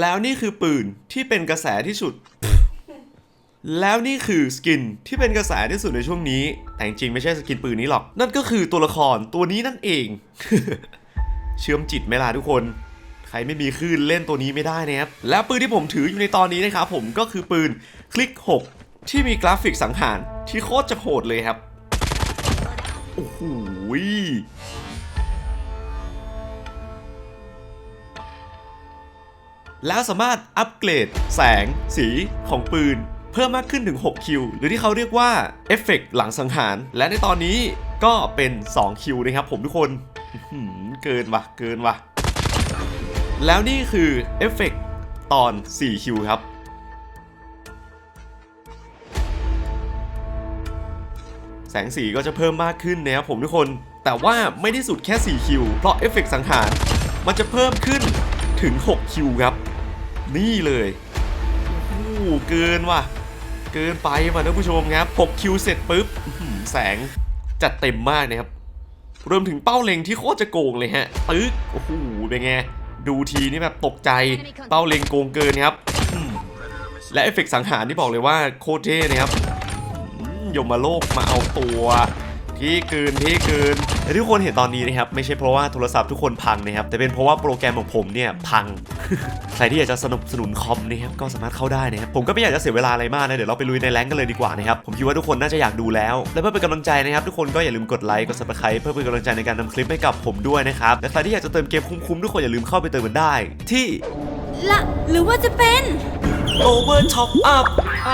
แล้วนี่คือปืนที่เป็นกระแสที่สุด แล้วนี่คือสกินที่เป็นกระแสที่สุดในช่วงนี้ แต่จริงๆไม่ใช่สกินปืนนี้หรอก นั่นก็คือตัวละครตัวนี้นั่นเอง เชื่อมจิตไหมล่ะทุกคน ใครไม่มีคลื่นเล่นตัวนี้ไม่ได้นะครับ และปืนที่ผมถืออยู่ในตอนนี้นะครับผมก็คือปืนคลิก 6 ที่มีกราฟิกสังหารที่โคตรจะโหดเลยครับ โอ้โห แล้วสามารถอัปเกรด แสง สีของปืน เพิ่มมากขึ้นถึง 6 คิว หรือที่เขาเรียกว่าเอฟเฟกต์หลังสังหาร และในตอนนี้ก็เป็น 2 คิวนะครับผมทุกคนเกินว่ะ เกินว่ะ แล้วนี่คือเอฟเฟกต์ตอน 4 คิวครับแสงสีก็จะเพิ่มมากขึ้นนะครับผมทุกคน แต่ว่าไม่ได้สุดแค่ 4 คิว เพราะเอฟเฟกต์สังหาร มันจะเพิ่มขึ้นถึง 6 คิวครับ นี่เลยโอ้โหเกินว่ะ เกินไปว่ะท่านผู้ชมครับ6คิวเสร็จปุ๊บแสงจัดเต็มมากนะครับรวมถึงเป้าเล็งที่โคตรจะโกงเลยฮะปึ๊กโอ้โหเป็นไงดูทีนี่แบบตกใจเป้าเล็งโกงเกินครับและเอฟเฟกสังหารที่บอกเลยว่าโคตรเท่นะครับยมาโลกมาเอาตัว ที่เกินที่เกิน และที่ทุกคนเห็นตอนนี้นะครับไม่ใช่เพราะว่าโทรศัพท์ทุกคนพังนะครับแต่เป็นเพราะว่าโปรแกรมของผมเนี่ยพัง ใครที่อยากจะสนับสนุนคอมนะครับก็สามารถเข้าได้นะครับผมก็ไม่อยากจะเสียเวลาอะไรมากนะเดี๋ยวเราไปลุยในแรงกันเลยดีกว่านะครับผมคิดว่าทุกคนน่าจะอยากดูแล้ว และเพื่อเป็นกำลังใจนะครับทุกคนก็อย่าลืมกดไลค์กด subscribe เพื่อเป็นกำลังใจในการนำคลิปให้กับผมด้วยนะครับและใครที่อยากจะเติมเกมคุ้มๆทุกคนอย่าลืมเข้าไปเติมกันได้ ที่ละหรือว่าจะเป็น Over Top Up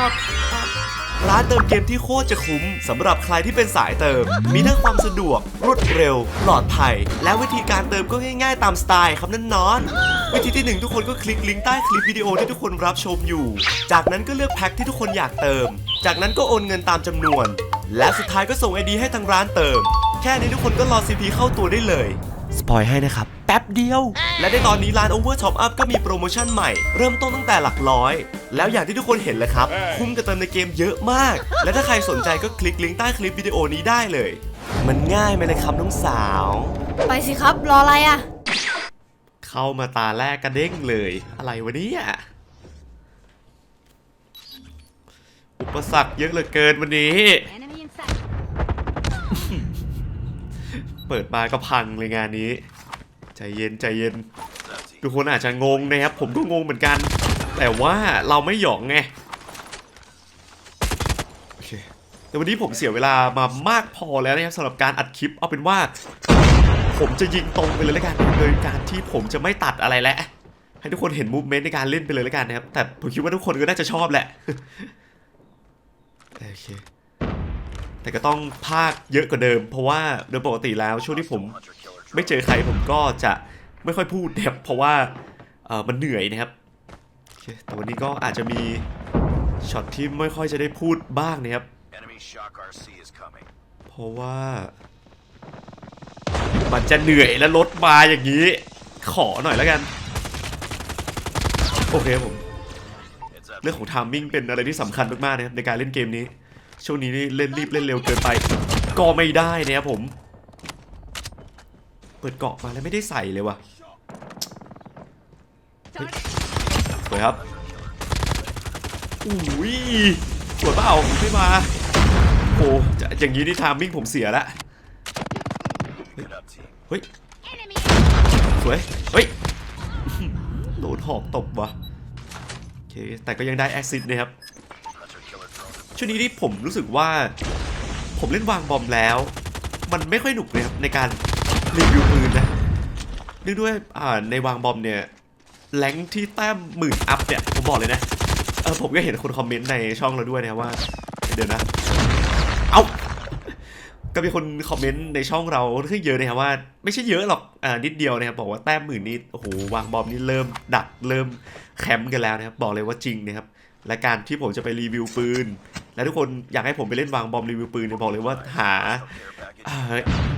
Up Up ร้านเติมเกมที่โคตรจะคุ้มสำหรับใครที่เป็นสายเติม มีทั้งความสะดวก รวดเร็ว ปลอดภัย และวิธีการเติมก็ง่ายๆ ตามสไตล์ครับนั่นนอนวิธีที่หนึ่งทุกคนก็คลิกลิงก์ใต้คลิปวิดีโอที่ทุกคนรับชมอยู่ จากนั้นก็เลือกแพ็คที่ทุกคนอยากเติม จากนั้นก็โอนเงินตามจำนวน และสุดท้ายก็ส่งไอดีให้ทางร้านเติม แค่นี้ทุกคนก็รอ CP เข้าตัวได้เลยสปอยให้นะครับ แป๊บเดียว และในตอนนี้ร้าน Over Top Up ก็มีโปรโมชั่นใหม่ เริ่มต้นตั้งแต่หลักร้อย แล้วอย่างที่ทุกคนเห็นเลยครับ คุ้มกับเติมในเกมเยอะมาก และถ้าใครสนใจก็คลิกลิงก์ใต้คลิปวิดีโอนี้ได้เลย มันง่ายไหมเลยครับน้องสาว ไปสิครับรออะไรอะ เข้ามาตาแรกกระเด้งเลย อะไรวะเนี่ยอุปสรรคเยอะเหลือเกินวันนี้ Enemy in sight เปิดมาก็พังเลยงานนี้ ใจเย็นใจเย็น ทุกคนอาจจะงงนะครับ ผมก็งงเหมือนกัน แต่ว่าเราไม่หยองไงโอเคแต่วันนี้ผมเสียเวลามามากพอแล้วนะครับสำหรับการอัดคลิปเอาเป็นว่า ผมจะยิงตรงไปเลยแล้วกันโดยการที่ผมจะไม่ตัดอะไรแล้วให้ทุกคนเห็นมูฟเมนต์ในการเล่นไปเลยแล้วกันนะครับ แต่ผมคิดว่าทุกคนก็น่าจะชอบแหละโอเคแต่ก็ต้องภาคเยอะกว่าเดิม เพราะว่าโดยปกติแล้วช่วงที่ผมไม่เจอใครผมก็จะไม่ค่อยพูดนะครับเพราะว่าเออมันเหนื่อยนะครับ แต่วันนี้ก็อาจจะมีช็อตที่ไม่ค่อยจะได้พูดบ้างนะครับ Enemy Shock RC is coming. เพราะว่า มันจะเหนื่อยและลดมาอย่างนี้ ขอหน่อยแล้วกัน โอเคผม It's up. เรื่องของทามมิ่งเป็นอะไรที่สำคัญมากๆนะครับในการเล่นเกมนี้ ช่วงนี้นี่เล่นรีบเล่นเร็วเกินไป ก็ไม่ได้นะครับผม เปิดเกาะมาแล้วไม่ได้ใส่เลยว่ะเฮ้ย สวยครับอุ้ยสวยเปล่าไม่มาโอ้จะอย่างนี้นี่ทามมิ่งผมเสียละ Get up, team. เฮ้ย Enemy สวยเฮ้ยโดนหอกตบว่ะโอเคแต่ก็ยังได้แอคซิสนะครับ Hunter killer drone. ช่วงนี้ที่ผมรู้สึกว่า ผมเล่นวางบอมแล้ว มันไม่ค่อยหนุกเลยครับในการรีวิวปืนนะเนื่องด้วยอ่าในวางบอมเนี่ย แรงที่แต้มหมื่นอัพเนี่ย ผมบอกเลยนะ เออผมก็เห็นคนคอมเมนต์ในช่องเราด้วยนะว่า เดี๋ยวนะ เอาก็มีคนคอมเมนต์ในช่องเราค่อนข้างเยอะนะครับว่า ไม่ใช่เยอะหรอกอ่านิดเดียวนะครับบอกว่าแต้มหมื่นนี้โอ้โหวางบอมนี่เริ่มดักเริ่มแคมป์กันแล้วนะครับบอกเลยว่าจริงนะครับและการที่ผมจะไปรีวิวปืน และทุกคนอยากให้ผมไปเล่นวางบอมรีวิวปืนเนี่ยบอกเลยว่าหา Care package. อ่า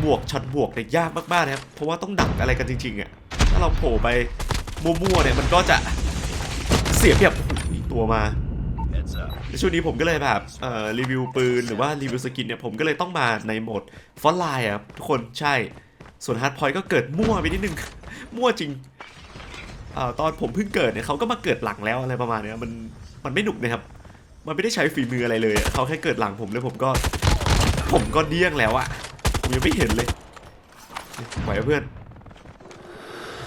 บวกช็อตบวกเนี่ยยากมากๆนะครับเพราะว่าต้องดักอะไรกันจริงๆอะถ้าเราโผล่ไป มั่วๆเนี่ยมันก็จะเสียเปรียบโอ้โหตัวมา Heads up. ในช่วงนี้ผมก็เลยแบบเอ่อรีวิวปืนหรือว่ารีวิวสกินเนี่ยผมก็เลยต้องมาในโหมดฟอนไลน์อะครับทุกคนใช่ ส่วนฮาร์ดพอยต์ก็เกิดมั่วไปนิดนึง มั่วจริงเอ่อตอนผมเพิ่งเกิดเนี่ยเขาก็มาเกิดหลังแล้วอะไรประมาณเนี้ยมันมันไม่หนุกนะครับ มันไม่ได้ใช้ฝีมืออะไรเลยอะเขาแค่เกิดหลังผมเลยผมก็ ผมก็เดี้ยงแล้วอะผมยังไม่เห็นเลยไหวปะเพื่อนเ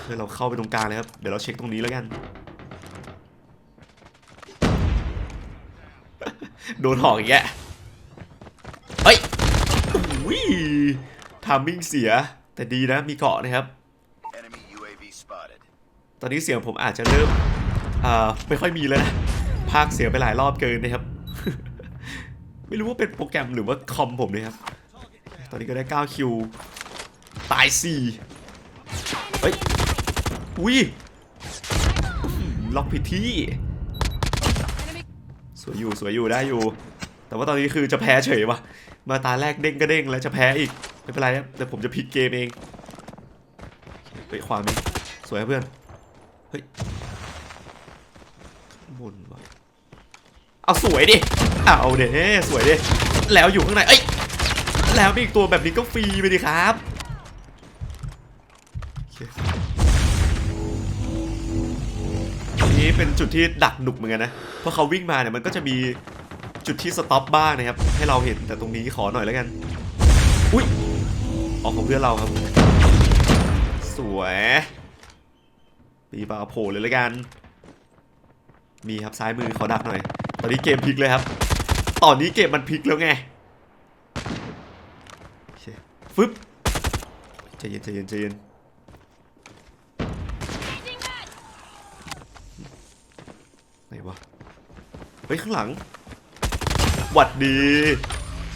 พื่อนเราเข้าไปตรงกลางเลยครับ เดี๋ยวเราเช็คตรงนี้แล้วกัน โดนหอกอีกแยะเฮ้ยอุ้ยทามมิ่งเสีย แต่ดีนะมีเกาะนะครับ Enemy UAV spotted. ตอนนี้เสียงผมอาจจะเริ่มอ่าไม่ค่อยมีแล้วนะพากเสียงไปหลายรอบเกินนะครับ ไม่รู้ว่าเป็นโปรแกรมหรือว่าคอมผมนะครับ ตอนนี้ก็ได้9คิว ตาย4เฮ้ย อุ้ยล็อกผิดที่ สวยอยู่สวยอยู่ได้อยู่ แต่ว่าตอนนี้คือจะแพ้เฉยวะมาตาแรกเด้งก็เด้งแล้วจะแพ้อีก ไม่เป็นไรครับแต่ผมจะพลิกเกมเองไปขวามีสวยเพื่อน เฮ้ยบนวะเอาสวยดิ เอาเด้สวยดิ แล้วอยู่ข้างใน เอ้ย แล้วมีอีกตัวแบบนี้ก็ฟรีไปดิครับ นี้เป็นจุดที่ดักหนุกเหมือนกันนะ เพราะเขาวิ่งมาเนี่ยมันก็จะมีจุดที่สต็อปบ้างนะครับ ให้เราเห็นแต่ตรงนี้ขอหน่อยแล้วกัน อุ้ยออกของเพื่อนเราครับ สวยปีปลาโผล่เลยแล้วกัน มีครับซ้ายมือขอดักหน่อย ตอนนี้เกมพลิกเลยครับ ตอนนี้เกมมันพลิกแล้วไงโอเคฟึบใจเย็นใจเย็นใจเย็นไหน วะ เฮ้ย ข้างหลังหวัดดี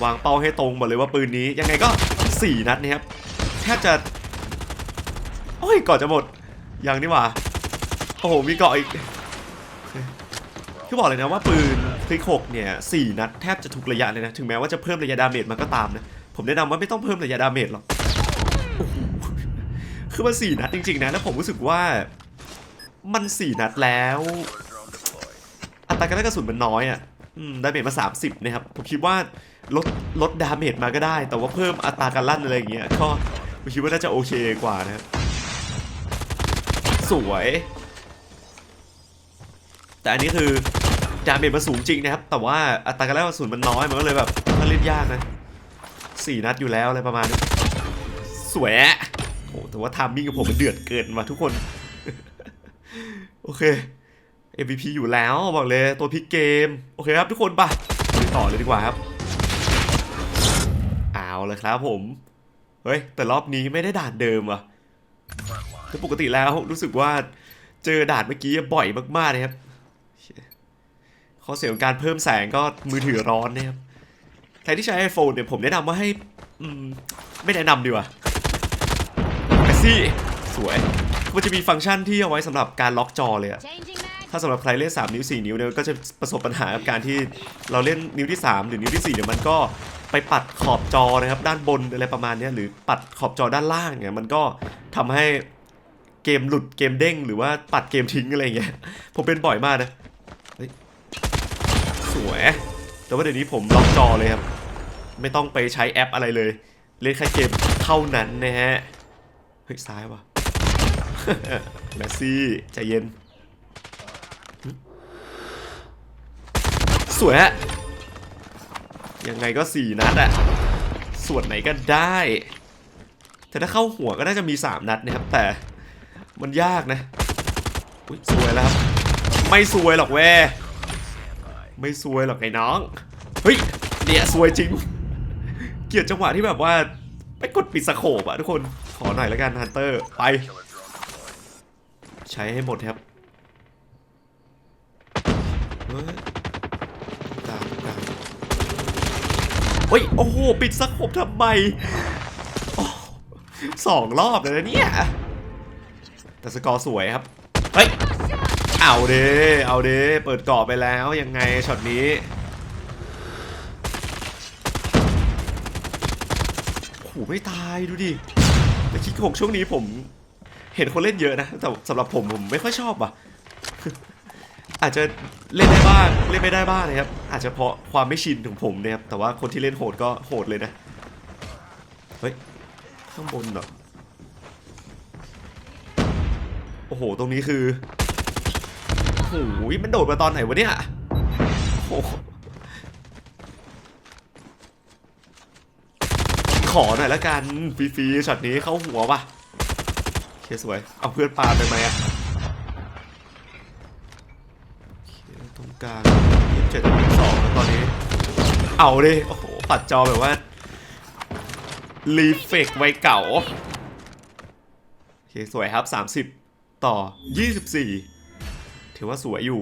วางเป้าให้ตรงหมดเลยว่าปืนนี้ ยังไงก็ 4 นัดนะครับ แทบจะ โอ้ยก่อนจะหมด ยังนี่หว่า โอ้โห มีเกาะอีกคือบอกเลยนะว่าปืนคลิกหกเนี่ยสี่นัดแทบจะทุกระยะเลยนะ ถึงแม้ว่าจะเพิ่มระยะดาเมจมาก็ตามนะ ผมแนะนำว่าไม่ต้องเพิ่มระยะดาเมจหรอก คือมันสี่นัดจริงๆนะ แล้วผมรู้สึกว่ามันสี่นัดแล้ว ตาการได้กระสุนมันน้อยอะดาเมจมา 30 นะครับ ผมคิดว่าลดลดดาเมจมาก็ได้ แต่ว่าเพิ่มอัตราการลั่นอะไรอย่างเงี้ยก็ผมคิดว่าน่าจะโอเคกว่านะครับสวย แต่อันนี้คือดาเมจมันสูงจริงนะครับ แต่ว่าอัตราการลั่นกระสุนมันน้อยมันก็เลยแบบเล่นยากนะสี่นัดอยู่แล้วอะไรประมาณนี้สวยอะโอ้แต่ว่าทามมิ่งกับผมมันเดือดเกินว่ะทุกคน โอเค MVP อยู่แล้วบอกเลยตัวพิกเกม โอเคครับทุกคนปะไปต่อเลยดีกว่าครับ เอาเลยครับผม เฮ้ย แต่รอบนี้ไม่ได้ด่านเดิมวะคือปกติแล้วรู้สึกว่าเจอด่านเมื่อกี้บ่อยมากๆเลยครับข้อเสียของการเพิ่มแสงก็มือถือร้อนนะครับใครที่ใช้ iPhone เนี่ยผมแนะนำว่าให้ไม่แนะนำดีกว่าแมสซี่สวย มันจะมีฟังก์ชันที่เอาไว้สำหรับการล็อกจอเลยอะ ถ้าสำหรับใครเล่น 3 นิ้ว 4 นิ้วเนี่ยก็จะประสบปัญหากับการที่เราเล่นนิ้วที่ 3 หรือนิ้วที่ 4 เนี่ยมันก็ไปปัดขอบจอนะครับด้านบนอะไรประมาณนี้หรือปัดขอบจอด้านล่างเนี่ยมันก็ทำให้เกมหลุดเกมเด้งหรือว่าปัดเกมทิ้งอะไรอย่างเงี้ยผมเป็นบ่อยมากนะสวย แต่ว่าเดี๋ยวนี้ผมล็อกจอเลยครับ ไม่ต้องไปใช้แอปอะไรเลย เล่นแค่เกมเท่านั้นนะฮะ เฮ้ย ซ้ายวะแมสซี่ใจเย็น สวยฮะ ยังไงก็สี่นัดอะส่วนไหนก็ได้ แต่ถ้าเข้าหัวก็น่าจะมี3นัดนะครับ แต่มันยากนะอุ๊ยสวยแล้วครับ ไม่สวยหรอกแว่ไม่สวยหรอกไอ้น้อง เฮ้ย เนี่ยสวยจริง เกียดจังหวะที่แบบว่าไปกดปิดสโคปอะทุกคน ขอหน่อยแล้วกันฮันเตอร์ ไป ใช้ให้หมดครับเฮ้ยตามตาม เฮ้ย โอ้โห ปิดสักผมทำไมสองรอบเลยนะเนี่ย แต่สกอร์สวยครับ เฮ้ย เอาเด้เอาเด้เปิดกรอบไปแล้วยังไงช็อตนี้โอ้โหไม่ตายดูดิแต่คิกหกช่วงนี้ผม เห็นคนเล่นเยอะนะ แต่สำหรับผมผมไม่ค่อยชอบอะ อาจจะเล่นได้บ้างเล่นไม่ได้บ้างนะครับ อาจจะเพราะความไม่ชินของผมนะครับแต่ว่าคนที่เล่นโหดก็โหดเลยนะเฮ้ยข้างบนเหรอโอ้โหตรงนี้คือโอ้โหมันโดดมาตอนไหนวะเนี่ยโอ้ขอหน่อยละกันฟรีๆช็อตนี้เข้าหัวว่ะโอเคสวยเอาเพื่อนปาไปไหมอะโอเค ตรงกลางยี่สิบเจ็ดสองแล้วตอนนี้ เอาดิ โอ้โห ปัดจอแบบว่า รีเฟกไวยเก่า โอเค สวยครับ 30 ต่อ 24 ถือว่าสวยอยู่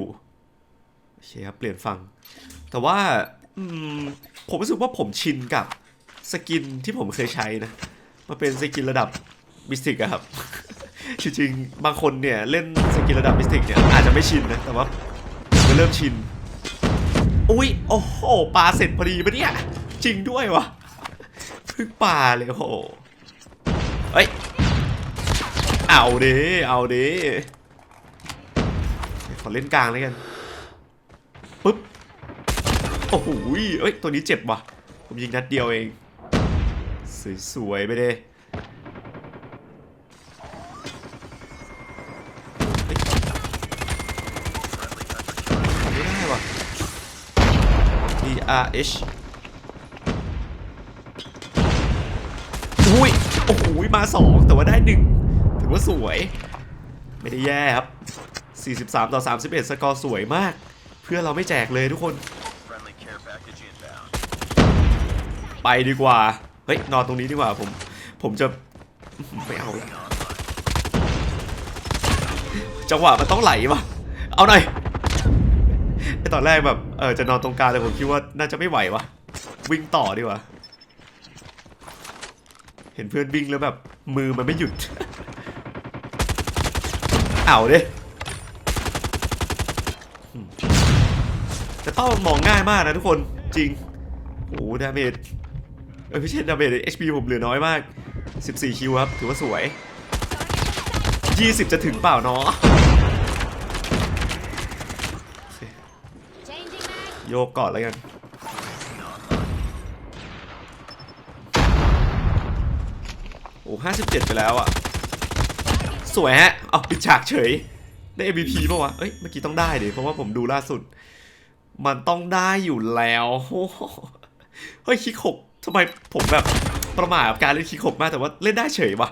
โอเคครับ เปลี่ยนฝั่ง แต่ว่าผมรู้สึกว่าผมชินกับสกินที่ผมเคยใช้นะมาเป็นสกินระดับมิสติกอะครับ จริงๆ บางคนเนี่ย เล่นสกินระดับมิสติกเนี่ย อาจจะไม่ชินนะ แต่ว่า เริ่มชิน อุ้ยโอ้โหปลาเสร็จพอดีปะเนี่ย จริงด้วยวะเพิ่งปลาเลยโหเฮ้ย เอาดิเอาดิขอเล่นกลางแล้วกันปึ๊บ โอ้โหเอ้ย ตัวนี้เจ็บว่ะ ผมยิงนัดเดียวเอง สวยๆไปเลยเฮ้ยไม่ได้ว่ะ DRH อุ้ย โอ้โห มาสองแต่ว่าได้หนึ่งถือว่าสวย ไม่ได้แย่ครับ 43 ต่อ 31 สกอร์สวยมาก เพื่อเราไม่แจกเลยทุกคน ไปดีกว่า เฮ้ย นอนตรงนี้ดีกว่าผม ผมจะ ไม่เอาละจังหวะมันต้องไหลวะเอาหน่อย ตอนแรกแบบเออจะนอนตรงกลางแต่ผมคิดว่าน่าจะไม่ไหววะวิ่งต่อดีกว่าเห็นเพื่อนวิ่งแล้วแบบมือมันไม่หยุด เอาดิอืมแต่เป้ามันมองง่ายมากนะทุกคนจริงโอ้ดาเมจเออไม่ใช่ดาเมจ HP ผมเหลือน้อยมาก 14 คิวครับ ถือว่าสวย 20 จะถึงเปล่าเนาะ โยกก่อนแล้วกัน โอ้57ไปแล้วอะสวยฮะ เอาปิดฉากเฉย ได้ MVP ป่าวะ เอ้ย เมื่อกี้ต้องได้ดิ เพราะว่าผมดูล่าสุด มันต้องได้อยู่แล้วโอ้โหเฮ้ยคิกหกทำไมผมแบบประมาทกับการเล่นคิกหกมากแต่ว่าเล่นได้เฉยวะ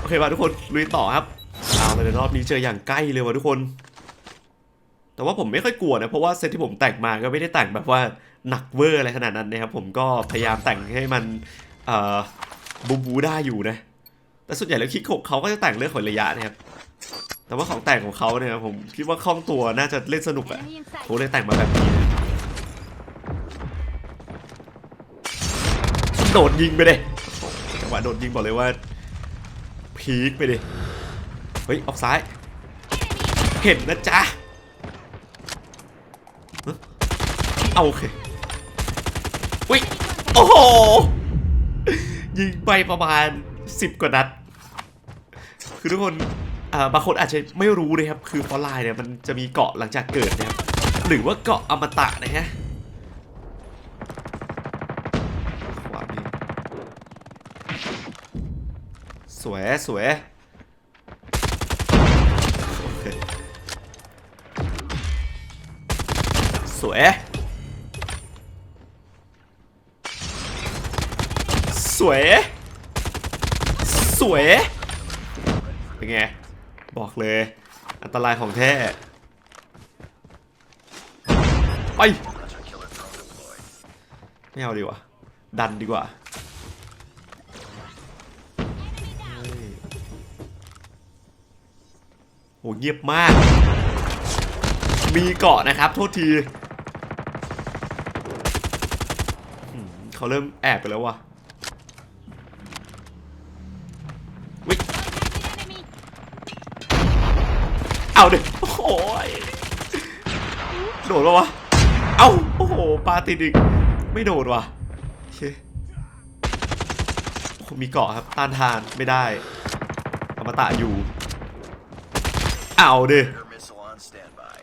โอเคป่ะทุกคน ลุยต่อครับ เอาเลยรอบนี้เจออย่างใกล้เลยว่ะทุกคน แต่ว่าผมไม่ค่อยกลัวนะเพราะว่าเซตที่ผมแต่งมาก็ไม่ได้แต่งแบบว่าหนักเวอร์อะไรขนาดนั้นนะครับผมก็พยายามแต่งให้มันบูบูได้อยู่นะ แต่ส่วนใหญ่แล้วคิกหกเขาก็จะแต่งเรื่องของระยะนะครับแต่ว่าของแต่งของเขาเนี่ยผมคิดว่าคล่องตัวน่าจะเล่นสนุกอะ enemy in sight. ผมเลยแต่งมาแบบนี้นะโดดยิงไปเลยจังหวะโดดยิงบอกเลยว่า พีคไปดิเฮ้ยออกซ้าย เห็นนะจ๊ะฮะ เอาโอเคอุ้ยโอ้โห ยิงไปประมาณ 10 กว่านัด คือทุกคนบางคนอาจจะไม่รู้นะครับ คือฟอลไลน์เนี่ยมันจะมีเกาะหลังจากเกิดนะครับ หรือว่าเกาะอมตะนะฮะขวานี้สวยสวยโอเคสวย วย สวย เป็นไง บอกเลย อันตรายของแท้ ไป ไม่เอาดีกว่า ดันดีกว่าเฮ้ยโหเงียบมาก มีเกาะนะครับ โทษทีเขาเริ่มแอบไปแล้วว่ะวิ Enemy. เอาเดิโอ้โหยโดดปะวะ เอ้า โอ้โห ปลาติดอีก ไม่โดดว่ะโอเคโอ้มีเกาะครับ ต้านทานไม่ได้อมตะอยู่ เอาเดิ Predator missile on standby.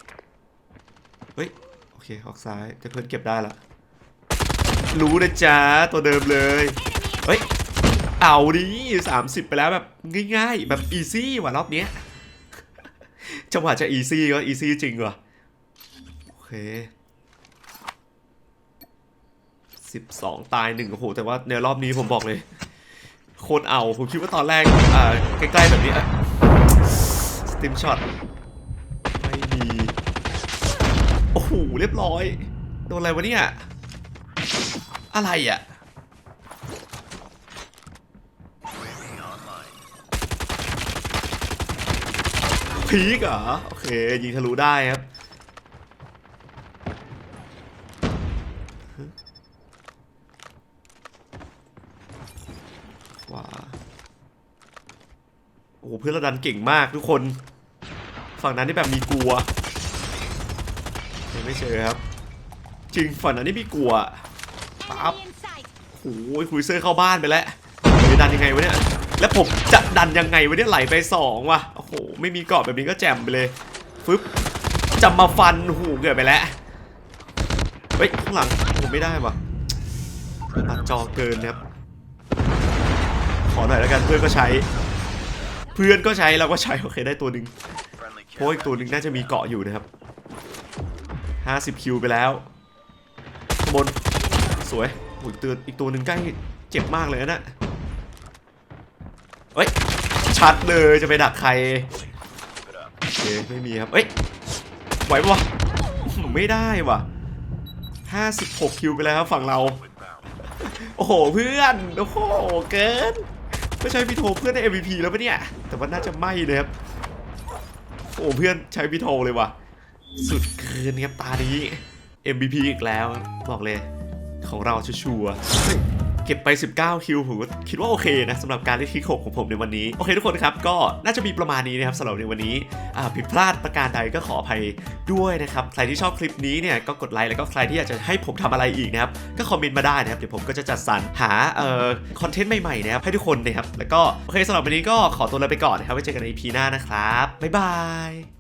เฮ้ย โอเค ออกซ้ายแต่เพื่อนเก็บได้ละ รู้นะจ๊ะ ตัวเดิมเลย เฮ้ย เอาดิ30ไปแล้วแบบง่ายๆ แบบอีซี่ว่ะรอบเนี้ย จังหวะจะอีซี่ก็อีซี่จริงว่ะโอเค12ตายหนึ่งโอ้โห แต่ว่าในรอบนี้ผมบอกเลย โคตรเอา ผมคิดว่าตอนแรก อ่า ใกล้ๆแบบนี้สติมช็อต ไม่มี โอ้โห เรียบร้อย โดนอะไรวะเนี่ย อะไรอะ พีกเหรอ โอเค ยิงทะลุได้ครับ ขวา โอ้โหเพื่อนเราดันเก่งมากทุกคน ฝั่งนั้นที่แบบมีกลัว ยังไม่เจอครับ จริงฝั่งนั้นนี่มีกลัวปั๊บโอ้ยคุยเซอร์เข้าบ้านไปแล้วจะดันยังไงวะเนี่ย แล้วผมจะดันยังไงวะเนี่ยไหลไปสองว่ะ หไม่มีเกาะแบบนี้ก็แจ่มไปเลยฟึบจะมาฟันหูเกิดไปแล้วเฮ้ยข้างหลังผมไม่ได้ว่ะตัดจอเกินครับขอหน่อยแล้วกันเพื่อนก็ใช้ เพื่อนก็ใช้เราก็ใช้โอเคได้ตัวหนึ่งเพราะอีกตัวหนึ่งน่าจะมีเกาะอยู่นะครับ 50 คิวไปแล้วข้างบนสวยอ้ยเตือนอีกตัวหนึ่งใกล้เจ็บมากเลยนะน่ะเฮ้ย ชัดเลยจะไปดักใครโอเคไม่มีครับเอ้ยไหวปะวะอื้อหือไม่ได้ว่ะ56คิวไปแล้วครับฝั่งเรา โอ้โหเพื่อน โอ้โหเกิน ไม่ใช่พี่โทเพื่อนใน MVP แล้วปะเนี่ย แต่ว่าน่าจะไม่เลยครับ โอ้เพื่อนใช้พี่โทเลยว่ะ สุดเกินครับตานี้ MVP อีกแล้ว บอกเลย ของเราชัวร์ เก็บไป 19 คิวผมก็คิดว่าโอเคนะสำหรับการเล่นคลิกหกของผมในวันนี้ โอเคทุกคนครับ ก็น่าจะมีประมาณนี้นะครับสำหรับในวันนี้อ่าผิดพลาดประการใดก็ขออภัยด้วยนะครับ ใครที่ชอบคลิปนี้เนี่ยก็กดไลค์แล้วก็ใครที่อยากจะให้ผมทำอะไรอีกนะครับก็คอมเมนต์มาได้นะครับเดี๋ยวผมก็จะจัดสรรหาเอ่อคอนเทนต์ใหม่ๆนะครับให้ทุกคนนะครับแล้วก็โอเคสำหรับวันนี้ก็ขอตัวลาไปก่อนนะครับไว้เจอกันใน EP หน้านะครับบ๊ายบาย